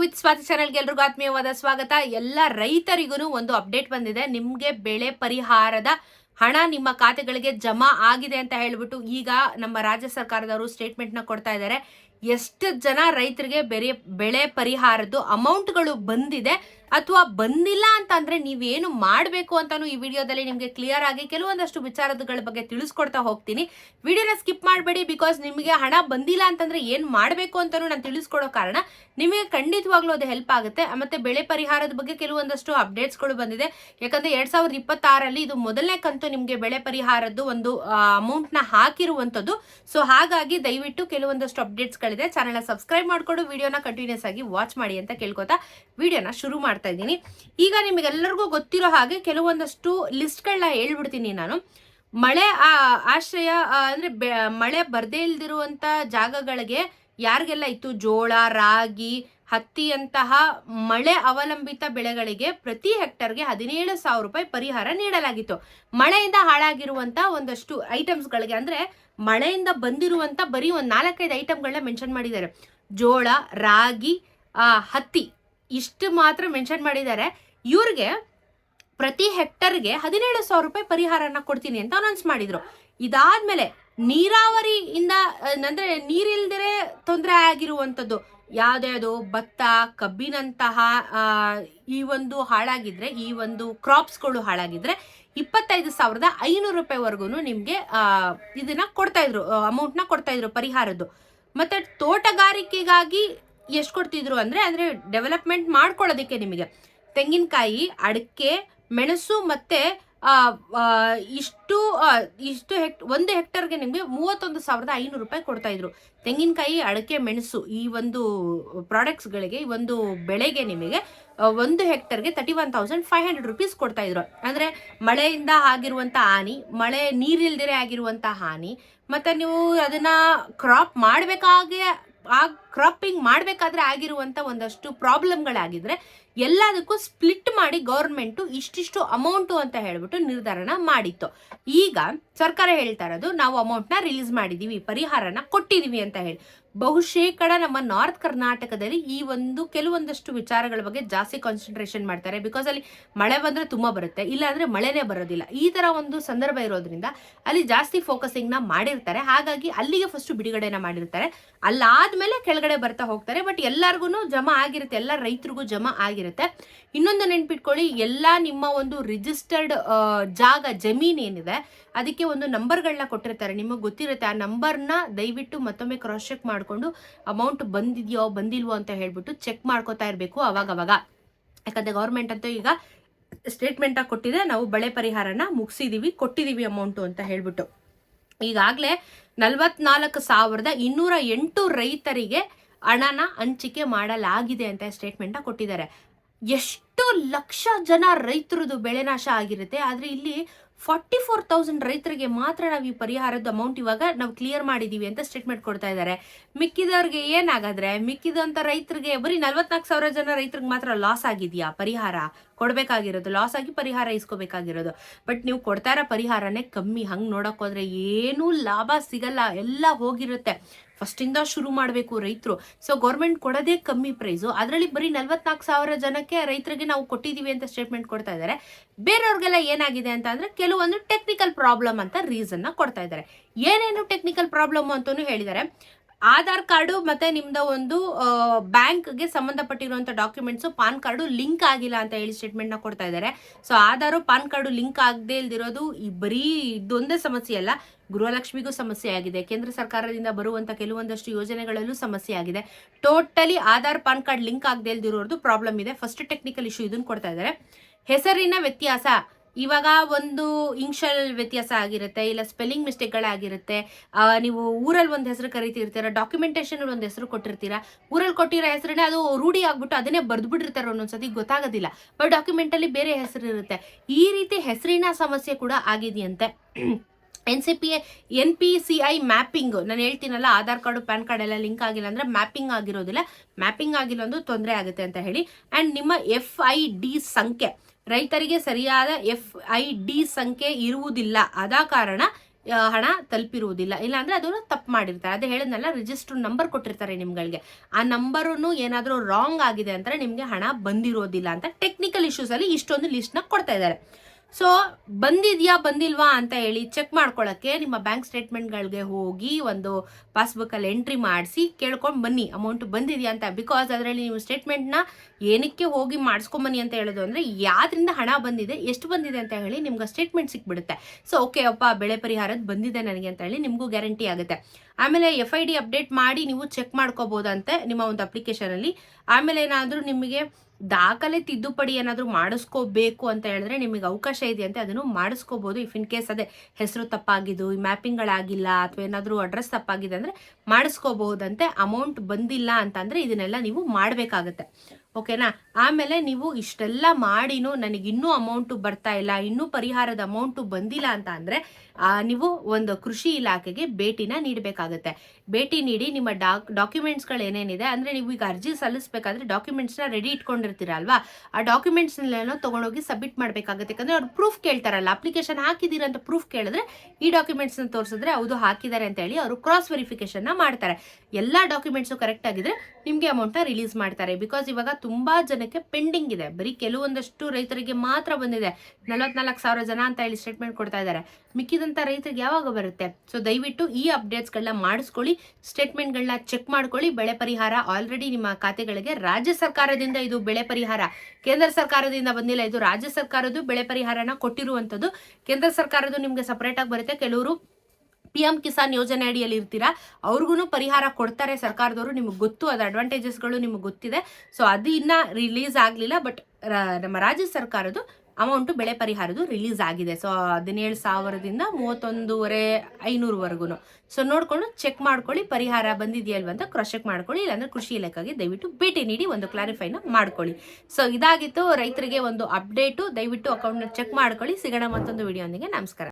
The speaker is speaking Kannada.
ವಿತ್ ಸ್ವಾತಿ ಚಾನಲ್ಗೆ ಎಲ್ರಿಗೂ ಆತ್ಮೀಯವಾದ ಸ್ವಾಗತ. ಎಲ್ಲ ರೈತರಿಗೂ ಒಂದು ಅಪ್ಡೇಟ್ ಬಂದಿದೆ. ನಿಮಗೆ ಬೆಳೆ ಪರಿಹಾರದ ಹಣ ನಿಮ್ಮ ಖಾತೆಗಳಿಗೆ ಜಮಾ ಆಗಿದೆ ಅಂತ ಹೇಳ್ಬಿಟ್ಟು ಈಗ ನಮ್ಮ ರಾಜ್ಯ ಸರ್ಕಾರದವರು ಸ್ಟೇಟ್ಮೆಂಟ್ನ ಕೊಡ್ತಾ ಇದ್ದಾರೆ. ಎಷ್ಟು ಜನ ರೈತರಿಗೆ ಬೆರೆ, ಬೆಳೆ ಪರಿಹಾರದ್ದು ಅಮೌಂಟ್ಗಳು ಬಂದಿದೆ. ಅಥವಾ ಬಂದಿಲ್ಲ ಅಂತ ಅಂದ್ರೆ ನೀವೇನು ಮಾಡಬೇಕು ಅಂತಾನು ಈ ವಿಡಿಯೋದಲ್ಲಿ ನಿಮಗೆ ಕ್ಲಿಯರ್ ಆಗಿ ಕೆಲವೊಂದಷ್ಟು ವಿಚಾರಗಳ ಬಗ್ಗೆ ತಿಳಿಸ್ಕೊಡ್ತಾ ಹೋಗ್ತೀನಿ. ವಿಡಿಯೋನ ಸ್ಕಿಪ್ ಮಾಡಬೇಡಿ ಬಿಕಾಸ್ ನಿಮಗೆ ಹಣ ಬಂದಿಲ್ಲ ಅಂತಂದ್ರೆ ಏನು ಮಾಡಬೇಕು ಅಂತಾನು ನಾನು ತಿಳಿಸ್ಕೊಡೋ ಕಾರಣ ನಿಮಗೆ ಖಂಡಿತವಾಗ್ಲೂ ಅದು ಹೆಲ್ಪ್ ಆಗುತ್ತೆ. ಮತ್ತೆ ಬೆಳೆ ಪರಿಹಾರದ ಬಗ್ಗೆ ಕೆಲವೊಂದಷ್ಟು ಅಪ್ಡೇಟ್ಸ್ಗಳು ಬಂದಿದೆ. ಯಾಕಂದ್ರೆ ಎರಡ್ ಸಾವಿರದ ಇಪ್ಪತ್ತಾರಲ್ಲಿ ಇದು ಮೊದಲನೇ ಕಂತು ನಿಮಗೆ ಬೆಳೆ ಪರಿಹಾರದ್ದು ಒಂದು ಅಮೌಂಟ್ನ ಹಾಕಿರುವಂತದ್ದು ಸೊ ಹಾಗಾಗಿ ದಯವಿಟ್ಟು ಕೆಲವೊಂದಷ್ಟು ಅಪ್ಡೇಟ್ಸ್ಗಳಿದೆ ಚಾನೆಲ್ ಸಬ್ಸ್ಕ್ರೈಬ್ ಮಾಡಿಕೊಂಡು ವಿಡಿಯೋನ ಕಂಟಿನ್ಯೂಸ್ ಆಗಿ ವಾಚ್ ಮಾಡಿ ಅಂತ ಕೇಳ್ಕೊತಾ ವಿಡಿಯೋನ ಶುರು ಮಾಡ್ತಾ ಇದ್ದೀನಿ. ಈಗ ನಿಮಗೆಲ್ಲರಿಗೂ ಗೊತ್ತಿರೋ ಹಾಗೆ ಕೆಲವೊಂದಷ್ಟು ಲಿಸ್ಟ್ಗಳನ್ನ ಹೇಳ್ಬಿಡ್ತೀನಿ ನಾನು. ಮಳೆ ಆಶ್ರಯ ಅಂದರೆ ಮಳೆ ಬರದೇ ಇಲ್ದಿರುವಂತ ಜಾಗಗಳಿಗೆ ಯಾರಿಗೆಲ್ಲ ಇತ್ತು? ಜೋಳ, ರಾಗಿ, ಹತ್ತಿಯಂತಹ ಮಳೆ ಅವಲಂಬಿತ ಬೆಳೆಗಳಿಗೆ ಪ್ರತಿ ಹೆಕ್ಟರ್ಗೆ ಹದಿನೇಳು ಸಾವಿರ ರೂಪಾಯಿ ಪರಿಹಾರ ನೀಡಲಾಗಿತ್ತು. ಮಳೆಯಿಂದ ಹಾಳಾಗಿರುವಂತ ಒಂದಷ್ಟು ಐಟಮ್ಸ್ಗಳಿಗೆ ಅಂದ್ರೆ ಮಳೆಯಿಂದ ಬಂದಿರುವಂತ ಬರೀ ಒಂದು ನಾಲ್ಕೈದು ಐಟಮ್ಗಳನ್ನ ಮೆನ್ಷನ್ ಮಾಡಿದ್ದಾರೆ. ಜೋಳ, ರಾಗಿ ಹತ್ತಿ. ಇಷ್ಟು ಮಾತ್ರ ಮೆನ್ಷನ್ ಮಾಡಿದ್ದಾರೆ. ಇವ್ರಿಗೆ ಪ್ರತಿ ಹೆಕ್ಟರ್ಗೆ ಹದಿನೇಳು ಸಾವಿರ ರೂಪಾಯಿ ಪರಿಹಾರನ ಕೊಡ್ತೀನಿ ಅಂತ ಅನೌನ್ಸ್ ಮಾಡಿದ್ರು. ಇದಾದ್ಮೇಲೆ ನೀರಾವರಿಯಿಂದ ಇಂದ ಅಂದ್ರೆ ನೀರಿಲ್ದಿರೆ ತೊಂದರೆ ಆಗಿರುವಂಥದ್ದು, ಯಾವ್ದ್ಯಾವುದು ಭತ್ತ, ಕಬ್ಬಿನಂತಹ ಈ ಒಂದು ಹಾಳಾಗಿದ್ರೆ, ಈ ಒಂದು ಕ್ರಾಪ್ಸ್ಗಳು ಹಾಳಾಗಿದ್ರೆ ಇಪ್ಪತ್ತೈದು ಸಾವಿರದ ಐನೂರು ರೂಪಾಯಿವರೆಗೂ ನಿಮಗೆ ಇದನ್ನ ಕೊಡ್ತಾ ಇದ್ರು ಅಮೌಂಟ್ನ ಕೊಡ್ತಾ ಇದ್ರು ಪರಿಹಾರದ್ದು. ಮತ್ತೆ ತೋಟಗಾರಿಕೆಗಾಗಿ ಎಷ್ಟು ಕೊಡ್ತಿದ್ರು ಅಂದ್ರೆ ಅಂದ್ರೆ ಡೆವಲಪ್ಮೆಂಟ್ ಮಾಡ್ಕೊಳ್ಳೋದಕ್ಕೆ ನಿಮಗೆ. ತೆಂಗಿನಕಾಯಿ, ಅಡಿಕೆ, ಮೆಣಸು ಮತ್ತೆ ಇಷ್ಟು ಇಷ್ಟು ಹೆಕ್, ಒಂದು ಹೆಕ್ಟರ್ಗೆ ನಿಮಗೆ ಮೂವತ್ತೊಂದು ಸಾವಿರದ ಐನೂರು ರೂಪಾಯಿ ಕೊಡ್ತಾ ಇದ್ರು. ತೆಂಗಿನಕಾಯಿ, ಅಡಿಕೆ, ಮೆಣಸು ಈ ಒಂದು ಪ್ರಾಡಕ್ಟ್ಸ್ಗಳಿಗೆ ಈ ಒಂದು ಬೆಳೆಗೆ ನಿಮಗೆ ಒಂದು ಹೆಕ್ಟರ್ಗೆ thirty one thousand five hundred rupees ಕೊಡ್ತಾ ಇದ್ರು. ಅಂದ್ರೆ ಮಳೆಯಿಂದ ಆಗಿರುವಂತ ಹಾನಿ ಮಳೆ ನೀರಿಲ್ದಿರೇ ಆಗಿರುವಂಥ ಹಾನಿ ಮತ್ತೆ ನೀವು ಅದನ್ನ ಕ್ರಾಪ್ ಮಾಡಬೇಕಾಗೆ ಆ ಕ್ರಾಪಿಂಗ್ ಮಾಡಬೇಕಾದ್ರೆ ಆಗಿರುವಂತ ಒಂದಷ್ಟು ಪ್ರಾಬ್ಲಮ್ಗಳಾಗಿದ್ರೆ ಎಲ್ಲದಕ್ಕೂ ಸ್ಪ್ಲಿಟ್ ಮಾಡಿ ಗೌರ್ಮೆಂಟು ಇಷ್ಟಿಷ್ಟು ಅಮೌಂಟು ಅಂತ ಹೇಳ್ಬಿಟ್ಟು ನಿರ್ಧಾರನ ಮಾಡಿತ್ತು. ಈಗ ಸರ್ಕಾರ ಹೇಳ್ತಾ ಇರೋದು, ನಾವು ಅಮೌಂಟ್ನ ರಿಲೀಸ್ ಮಾಡಿದೀವಿ, ಪರಿಹಾರನ ಕೊಟ್ಟಿದೀವಿ ಅಂತ ಹೇಳಿ. ಬಹುಶೇಕಡ ನಮ್ಮ ನಾರ್ತ್ ಕರ್ನಾಟಕದಲ್ಲಿ ಈ ಒಂದು ಕೆಲವೊಂದಷ್ಟು ವಿಚಾರಗಳ ಬಗ್ಗೆ ಜಾಸ್ತಿ ಕಾನ್ಸಂಟ್ರೇಷನ್ ಮಾಡ್ತಾರೆ. ಬಿಕಾಸ್ ಅಲ್ಲಿ ಮಳೆ ಬಂದ್ರೆ ತುಂಬಾ ಬರುತ್ತೆ ಇಲ್ಲ ಅಂದ್ರೆ ಮಳೆನೇ ಬರೋದಿಲ್ಲ. ಈ ತರ ಒಂದು ಸಂದರ್ಭ ಇರೋದ್ರಿಂದ ಅಲ್ಲಿ ಜಾಸ್ತಿ ಫೋಕಸಿಂಗ್ನ ಮಾಡಿರ್ತಾರೆ. ಹಾಗಾಗಿ ಅಲ್ಲಿಗೆ ಫಸ್ಟ್ ಬಿಡುಗಡೆನ ಮಾಡಿರ್ತಾರೆ. ಅಲ್ಲಾದ್ಮೇಲೆ ಕೆಳಗಡೆ ಬರ್ತಾ ಹೋಗ್ತಾರೆ. ಬಟ್ ಎಲ್ಲರಿಗೂ ಜಮಾ ಆಗಿರುತ್ತೆ. ಎಲ್ಲ ರೈತರಿಗೂ ಜಮಾ ಆಗಿರುತ್ತೆ. ಇನ್ನೊಂದು ನೆನ್ಪಿಟ್ಕೊಳ್ಳಿ, ಎಲ್ಲ ನಿಮ್ಮ ಒಂದು ರಿಜಿಸ್ಟರ್ಡ್ ಜಾಗ, ಜಮೀನ್ ಏನಿದೆ, ಅದಕ್ಕೆ ಒಂದು ನಂಬರ್ಗಳನ್ನ ಕೊಟ್ಟಿರ್ತಾರೆ. ನಿಮಗೆ ಗೊತ್ತಿರುತ್ತೆ, ಆ ನಂಬರ್ನ ದಯವಿಟ್ಟು ಮತ್ತೊಮ್ಮೆ ಕ್ರಾಸ್ ಚೆಕ್ ಮಾಡಿಕೊಂಡು ಅಮೌಂಟ್ ಬಂದಿದೆಯೋ, ಬಂದಿಲ್ವೋ ಅಂತ ಹೇಳ್ಬಿಟ್ಟು ಚೆಕ್ ಮಾಡ್ಕೋತಾ ಇರಬೇಕು ಅವಾಗವಾಗ. ಯಾಕಂದ್ರೆ ಗೌರ್ಮೆಂಟ್ ಅಂತೂ ಈಗ ಸ್ಟೇಟ್ಮೆಂಟ್ ಕೊಟ್ಟಿದೆ, ನಾವು ಬಳೆ ಪರಿಹಾರನ ಮುಗಿಸಿದೀವಿ ಕೊಟ್ಟಿದ್ದೀವಿ ಅಮೌಂಟು ಅಂತ ಹೇಳ್ಬಿಟ್ಟು. ಈಗಾಗಲೇ ನಲವತ್ನಾಲ್ಕು ಸಾವಿರದ ಇನ್ನೂರ ಎಂಟು ರೈತರಿಗೆ ಹಣನ ಹಂಚಿಕೆ ಮಾಡಲಾಗಿದೆ ಅಂತ ಸ್ಟೇಟ್ಮೆಂಟ್ ಕೊಟ್ಟಿದ್ದಾರೆ. ಎಷ್ಟು ಲಕ್ಷ ಜನ ರೈತರದು ಬೆಳೆ ನಾಶ ಆಗಿರುತ್ತೆ. ಆದ್ರೆ ಇಲ್ಲಿ ಫಾರ್ಟಿ ಫೋರ್ ತೌಸಂಡ್ ರೈತರಿಗೆ ಮಾತ್ರ ನಾವು ಈ ಪರಿಹಾರದ ಅಮೌಂಟ್ ಇವಾಗ ನಾವು ಕ್ಲಿಯರ್ ಮಾಡಿದೀವಿ ಅಂತ ಸ್ಟೇಟ್ಮೆಂಟ್ ಕೊಡ್ತಾ ಇದ್ದಾರೆ. ಮಿಕ್ಕಿದವ್ರಿಗೆ ಏನಾಗಾದ್ರೆ? ಮಿಕ್ಕಿದಂತ ರೈತರಿಗೆ ಬರೀ ನಲ್ವತ್ನಾಲ್ಕು ಸಾವಿರ ಜನ ರೈತರಿಗೆ ಮಾತ್ರ ಲಾಸ್ ಆಗಿದೆಯಾ? ಪರಿಹಾರ ಕೊಡಬೇಕಾಗಿರೋದು ಲಾಸ್ ಆಗಿ ಪರಿಹಾರ ಇಸ್ಕೋಬೇಕಾಗಿರೋದು. ಬಟ್ ನೀವು ಕೊಡ್ತಾ ಇರೋ ಪರಿಹಾರನೇ ಕಮ್ಮಿ. ಹಂಗೆ ನೋಡೋಕ್ಕೋದ್ರೆ ಏನೂ ಲಾಭ ಸಿಗಲ್ಲ. ಎಲ್ಲ ಹೋಗಿರುತ್ತೆ. ಫಸ್ಟಿಂದ ಶುರು ಮಾಡಬೇಕು ರೈತರು. ಸೊ ಗೌರ್ಮೆಂಟ್ ಕೊಡೋದೇ ಕಮ್ಮಿ ಪ್ರೈಸು ಅದರಲ್ಲಿ ಬರೀ ನಲ್ವತ್ನಾಲ್ಕು ಸಾವಿರ ಜನಕ್ಕೆ ರೈತರಿಗೆ ನಾವು ಕೊಟ್ಟಿದ್ದೀವಿ ಅಂತ ಸ್ಟೇಟ್ಮೆಂಟ್ ಕೊಡ್ತಾ ಇದ್ದಾರೆ ಬೇರೆಯವ್ರಿಗೆಲ್ಲ ಏನಾಗಿದೆ ಅಂತ ಅಂದ್ರೆ ಕೆಲವೊಂದು ಟೆಕ್ನಿಕಲ್ ಪ್ರಾಬ್ಲಮ್ ಅಂತ ರೀಸನ್ನ ಕೊಡ್ತಾ ಇದ್ದಾರೆ ಏನೇನು ಟೆಕ್ನಿಕಲ್ ಪ್ರಾಬ್ಲಮ್ ಅಂತಲೂ ಹೇಳಿದ್ದಾರೆ ಆಧಾರ್ ಕಾರ್ಡು ಮತ್ತೆ ನಿಮ್ಮದ ಒಂದು ಬ್ಯಾಂಕ್ಗೆ ಸಂಬಂಧಪಟ್ಟಿರುವಂಥ ಡಾಕ್ಯುಮೆಂಟ್ಸ್, ಪಾನ್ ಕಾರ್ಡು ಲಿಂಕ್ ಆಗಿಲ್ಲ ಅಂತ ಹೇಳಿ ಸ್ಟೇಟ್ಮೆಂಟ್ನ ಕೊಡ್ತಾ ಇದ್ದಾರೆ. So, Aadhaar, PAN card link ಆಗದೆ ಇಲ್ದಿರೋದು ಈ ಬರೀ ಇದೊಂದೇ ಸಮಸ್ಯೆ ಅಲ್ಲ, ಗೃಹಲಕ್ಷ್ಮಿಗೂ ಸಮಸ್ಯೆ ಆಗಿದೆ. ಕೇಂದ್ರ ಸರ್ಕಾರದಿಂದ ಬರುವಂತ ಕೆಲವೊಂದಷ್ಟು ಯೋಜನೆಗಳಲ್ಲೂ ಸಮಸ್ಯೆ ಆಗಿದೆ. Totally Aadhaar, PAN card link ಆಗದೆ ಇಲ್ದಿರೋದು ಪ್ರಾಬ್ಲಮ್ ಇದೆ. ಫಸ್ಟ್ ಟೆಕ್ನಿಕಲ್ ಇಶ್ಯೂ ಇದನ್ನು ಕೊಡ್ತಾ ಇದ್ದಾರೆ. ಹೆಸರಿನ ವ್ಯತ್ಯಾಸ ಇವಾಗ ಒಂದು ಇಂಕ್ಷಲ್ ವ್ಯತ್ಯಾಸ ಆಗಿರುತ್ತೆ, ಇಲ್ಲ ಸ್ಪೆಲ್ಲಿಂಗ್ ಮಿಸ್ಟೇಕ್ಗಳಾಗಿರುತ್ತೆ ನೀವು ಊರಲ್ಲಿ ಒಂದು ಹೆಸರು ಕರಿತಿರ್ತೀರ ಡಾಕ್ಯುಮೆಂಟೇಶನ್ ಒಂದು ಹೆಸರು ಕೊಟ್ಟಿರ್ತೀರ, ಊರಲ್ಲಿ ಕೊಟ್ಟಿರೋ ಹೆಸರನ್ನೇ ಅದು ರೂಢಿ ಆಗ್ಬಿಟ್ಟು ಅದನ್ನೇ ಬರ್ದ್ಬಿಟ್ಟಿರ್ತಾರೆ ಒಂದೊಂದ್ಸತಿ ಗೊತ್ತಾಗೋದಿಲ್ಲ. ಬಟ್ ಡಾಕ್ಯುಮೆಂಟಲ್ಲಿ ಬೇರೆ ಹೆಸರು ಇರುತ್ತೆ. ಈ ರೀತಿ ಹೆಸರಿನ ಸಮಸ್ಯೆ ಕೂಡ ಆಗಿದೆಯಂತೆ. N C P N P C I mapping ನಾನು ಹೇಳ್ತೀನಲ್ಲ, ಆಧಾರ್ ಕಾರ್ಡು, ಪ್ಯಾನ್ ಕಾರ್ಡ್ ಎಲ್ಲ ಲಿಂಕ್ ಆಗಿಲ್ಲ ಅಂದ್ರೆ ಮ್ಯಾಪಿಂಗ್ ಆಗಿರೋದಿಲ್ಲ. ಮ್ಯಾಪಿಂಗ್ ಆಗಿಲ್ಲ ಒಂದು ತೊಂದರೆ ಆಗುತ್ತೆ ಅಂತ ಹೇಳಿ. ಅಂಡ್ ನಿಮ್ಮ ಎಫ್ ಐ ಡಿ ಸಂಖ್ಯೆ. ರೈತರಿಗೆ ಸರಿಯಾದ ಎಫ್ ಐ ಡಿ ಸಂಖ್ಯೆ ಇರುವುದಿಲ್ಲ. ಆದ ಕಾರಣ ಹಣ ತಲುಪಿರುವುದಿಲ್ಲ. ಇಲ್ಲಾಂದ್ರೆ ಅದನ್ನು ತಪ್ಪು ಮಾಡಿರ್ತಾರೆ. ಅದೇ ಹೇಳಿದ್ನಲ್ಲ ರಿಜಿಸ್ಟರ್ ನಂಬರ್ ಕೊಟ್ಟಿರ್ತಾರೆ ನಿಮ್ಗಳಿಗೆ. ಆ ನಂಬರು ಏನಾದರೂ ರಾಂಗ್ ಆಗಿದೆ ಅಂತಾರೆ ನಿಮಗೆ ಹಣ ಬಂದಿರೋದಿಲ್ಲ ಅಂತ ಟೆಕ್ನಿಕಲ್ ಇಶ್ಯೂಸ್ ಅಲ್ಲಿ ಇಷ್ಟೊಂದು ಲಿಸ್ಟ್ನ ಕೊಡ್ತಾ ಇದ್ದಾರೆ. ಸೊ ಬಂದಿದ್ಯಾ, ಬಂದಿಲ್ವಾ ಅಂತ ಹೇಳಿ ಚೆಕ್ ಮಾಡ್ಕೊಳ್ಳೋಕ್ಕೆ ನಿಮ್ಮ ಬ್ಯಾಂಕ್ ಸ್ಟೇಟ್ಮೆಂಟ್ಗಳಿಗೆ ಹೋಗಿ ಒಂದು ಪಾಸ್ಬುಕ್ಕಲ್ಲಿ ಎಂಟ್ರಿ ಮಾಡಿಸಿ ಕೇಳ್ಕೊಂಡು ಬನ್ನಿ. ಅಮೌಂಟ್ ಬಂದಿದೆಯಾ ಅಂತ. ಬಿಕಾಸ್ ಅದರಲ್ಲಿ ನೀವು ಸ್ಟೇಟ್ಮೆಂಟ್ನ ಏನಕ್ಕೆ ಹೋಗಿ ಮಾಡಿಸ್ಕೊಂಬನ್ನಿ ಅಂತ ಹೇಳೋದು ಅಂದರೆ ಯಾವ್ದ್ರಿಂದ ಹಣ ಬಂದಿದೆ, ಎಷ್ಟು ಬಂದಿದೆ ಅಂತ ಹೇಳಿ ನಿಮ್ಗೆ ಸ್ಟೇಟ್ಮೆಂಟ್ ಸಿಕ್ಬಿಡುತ್ತೆ. ಸೊ ಓಕೆ ಅಪ್ಪ, ಬೆಳೆ ಪರಿಹಾರದ ಬಂದಿದೆ ನನಗೆ ಅಂತ ಹೇಳಿ ನಿಮಗೂ ಗ್ಯಾರಂಟಿ ಆಗುತ್ತೆ. ಆಮೇಲೆ ಎಫ್ ಐ ಡಿ ಅಪ್ಡೇಟ್ ಮಾಡಿ ನೀವು ಚೆಕ್ ಮಾಡ್ಕೋಬೋದಂತೆ ನಿಮ್ಮ ಒಂದು ಅಪ್ಲಿಕೇಶನಲ್ಲಿ ಆಮೇಲೆ ಏನಾದರೂ ನಿಮಗೆ ದಾಖಲೆ ತಿದ್ದುಪಡಿ ಏನಾದರೂ ಮಾಡಿಸ್ಕೋಬೇಕು ಅಂತ ಹೇಳಿದ್ರೆ ನಿಮಗೆ ಅವಕಾಶ ಇದೆ ಅಂತ ಅದನ್ನು ಮಾಡಿಸ್ಕೋಬೋದು. ಇಫ್ ಇನ್ ಕೇಸ್ ಅದೇ ಹೆಸರು ತಪ್ಪಾಗಿದ್ದು ಮ್ಯಾಪಿಂಗ್ಗಳಾಗಿಲ್ಲ ಅಥವಾ ಏನಾದರೂ ಅಡ್ರೆಸ್ ತಪ್ಪಾಗಿದೆ ಅಂದರೆ ಮಾಡಿಸ್ಕೋಬಹುದಂತೆ. ಅಮೌಂಟ್ ಬಂದಿಲ್ಲ ಅಂತಂದರೆ ಇದನ್ನೆಲ್ಲ ನೀವು ಮಾಡಬೇಕಾಗತ್ತೆ. ಓಕೆನಾ? ಆಮೇಲೆ ನೀವು ಇಷ್ಟೆಲ್ಲ ಮಾಡಿನೂ ನನಗೆ ಇನ್ನೂ ಅಮೌಂಟು ಬರ್ತಾ ಇಲ್ಲ, ಇನ್ನೂ ಪರಿಹಾರದ ಅಮೌಂಟು ಬಂದಿಲ್ಲ ಅಂತ ಅಂದರೆ ನೀವು ಒಂದು ಕೃಷಿ ಇಲಾಖೆಗೆ ಭೇಟಿನ ನೀಡಬೇಕಾಗುತ್ತೆ. ಭೇಟಿ ನೀಡಿ ನಿಮ್ಮ ಡಾಕ್, ಡಾಕ್ಯುಮೆಂಟ್ಸ್ಗಳು ಏನೇನಿದೆ, ಅಂದರೆ ನೀವು ಈಗ ಅರ್ಜಿ ಸಲ್ಲಿಸಬೇಕಾದ್ರೆ ಡಾಕ್ಯುಮೆಂಟ್ಸ್ನ ರೆಡಿ ಇಟ್ಕೊಂಡಿರ್ತೀರ ಅಲ್ವಾ? ಆ ಡಾಕ್ಯುಮೆಂಟ್ಸ್ನೆಲ್ಲನೂ ತೊಗೊಂಡೋಗಿ ಸಬ್ಮಿಟ್ ಮಾಡಬೇಕಾಗುತ್ತೆ. ಯಾಕಂದರೆ ಅವ್ರು ಪ್ರೂಫ್ ಕೇಳ್ತಾರಲ್ಲ, ಅಪ್ಲಿಕೇಶನ್ ಹಾಕಿದ್ದೀರ ಅಂತ ಪ್ರೂಫ್ ಕೇಳಿದ್ರೆ ಈ ಡಾಕ್ಯುಮೆಂಟ್ಸ್ನ ತೋರಿಸಿದ್ರೆ ಹೌದು ಹಾಕಿದ್ದಾರೆ ಅಂತ ಹೇಳಿ ಅವರು ಕ್ರಾಸ್ ವೆರಿಫಿಕೇಷನ್ನ ಮಾಡ್ತಾರೆ. ಎಲ್ಲ ಡಾಕ್ಯುಮೆಂಟ್ಸು ಕರೆಕ್ಟ್ ಆಗಿದ್ರೆ ನಿಮಗೆ ಅಮೌಂಟ್ನ ರಿಲೀಸ್ ಮಾಡ್ತಾರೆ. ಬಿಕಾಸ್ ಇವಾಗ ತುಂಬಾ ಜನಕ್ಕೆ ಪೆಂಡಿಂಗ್ ಇದೆ. ಬರೀ ಕೆಲವೊಂದಷ್ಟು ರೈತರಿಗೆ ಮಾತ್ರ ಬಂದಿದೆ. ನಲವತ್ನಾಲ್ಕು ಸಾವಿರ ಜನ ಅಂತ ಹೇಳಿ ಸ್ಟೇಟ್ಮೆಂಟ್ ಕೊಡ್ತಾ ಇದ್ದಾರೆ. ಮಿಕ್ಕಿದಂಥ ರೈತರಿಗೆ ಯಾವಾಗ ಬರುತ್ತೆ? ಸೊ ದಯವಿಟ್ಟು ಈ ಅಪ್ಡೇಟ್ಸ್ಗಳನ್ನ ಮಾಡಿಸ್ಕೊಳ್ಳಿ ಸ್ಟೇಟ್ಮೆಂಟ್ಗಳನ್ನ ಚೆಕ್ ಮಾಡ್ಕೊಳ್ಳಿ. ಬೆಳೆ ಪರಿಹಾರ ಆಲ್ರೆಡಿ ನಿಮ್ಮ ಖಾತೆಗಳಿಗೆ ರಾಜ್ಯ ಸರ್ಕಾರದಿಂದ ಇದು ಬೆಳೆ ಪರಿಹಾರ. ಕೇಂದ್ರ ಸರ್ಕಾರದಿಂದ ಬಂದಿಲ್ಲ, ಇದು ರಾಜ್ಯ ಸರ್ಕಾರದ್ದು ಬೆಳೆ ಪರಿಹಾರನ ಕೊಟ್ಟಿರುವಂಥದ್ದು ಕೇಂದ್ರ ಸರ್ಕಾರದ್ದು ನಿಮಗೆ ಸಪ್ರೇಟಾಗಿ ಬರುತ್ತೆ. ಕೆಲವರು ಪಿ ಎಂ ಕಿಸಾನ್ ಯೋಜನೆ ಅಡಿಯಲ್ಲಿ ಇರ್ತೀರಾ ಅವ್ರಿಗೂ ಪರಿಹಾರ ಕೊಡ್ತಾರೆ ಸರ್ಕಾರದವರು. ನಿಮಗೆ ಗೊತ್ತು, ಅದು ಅಡ್ವಾಂಟೇಜಸ್ಗಳು ನಿಮಗೆ ಗೊತ್ತಿದೆ. ಸೊ ಅದು ಇನ್ನ ರಿಲೀಸ್ ಆಗಲಿಲ್ಲ ಬಟ್ ನಮ್ಮ ರಾಜ್ಯ ಸರ್ಕಾರದ್ದು ಅಮೌಂಟು ಬೆಳೆ ಪರಿಹಾರದ್ದು ರಿಲೀಸ್ ಆಗಿದೆ. ಸೊ ಹದಿನೇಳು ಸಾವಿರದಿಂದ ಮೂವತ್ತೊಂದೂವರೆ ಐನೂರುವರೆಗೂ ಸೊ ನೋಡಿಕೊಂಡು ಚೆಕ್ ಮಾಡ್ಕೊಳ್ಳಿ, ಪರಿಹಾರ ಬಂದಿದೆಯಲ್ವ ಅಂತ ಕ್ರಾಸ್ ಚೆಕ್ ಮಾಡ್ಕೊಳ್ಳಿ, ಇಲ್ಲಾಂದ್ರೆ ಕೃಷಿ ಇಲಾಖೆಗೆ ದಯವಿಟ್ಟು ಭೇಟಿ ನೀಡಿ, ಒಂದು ಕ್ಲಾರಿಫೈನ ಮಾಡ್ಕೊಳ್ಳಿ. ಸೊ ಇದಾಗಿತ್ತು ರೈತರಿಗೆ ಒಂದು ಅಪ್ಡೇಟು ದಯವಿಟ್ಟು ಅಕೌಂಟ್ನ ಚೆಕ್ ಮಾಡ್ಕೊಳ್ಳಿ. ಸಿಗೋಣ ಮತ್ತೊಂದು ವಿಡಿಯೋಂದಿಗೆ ನಮಸ್ಕಾರ.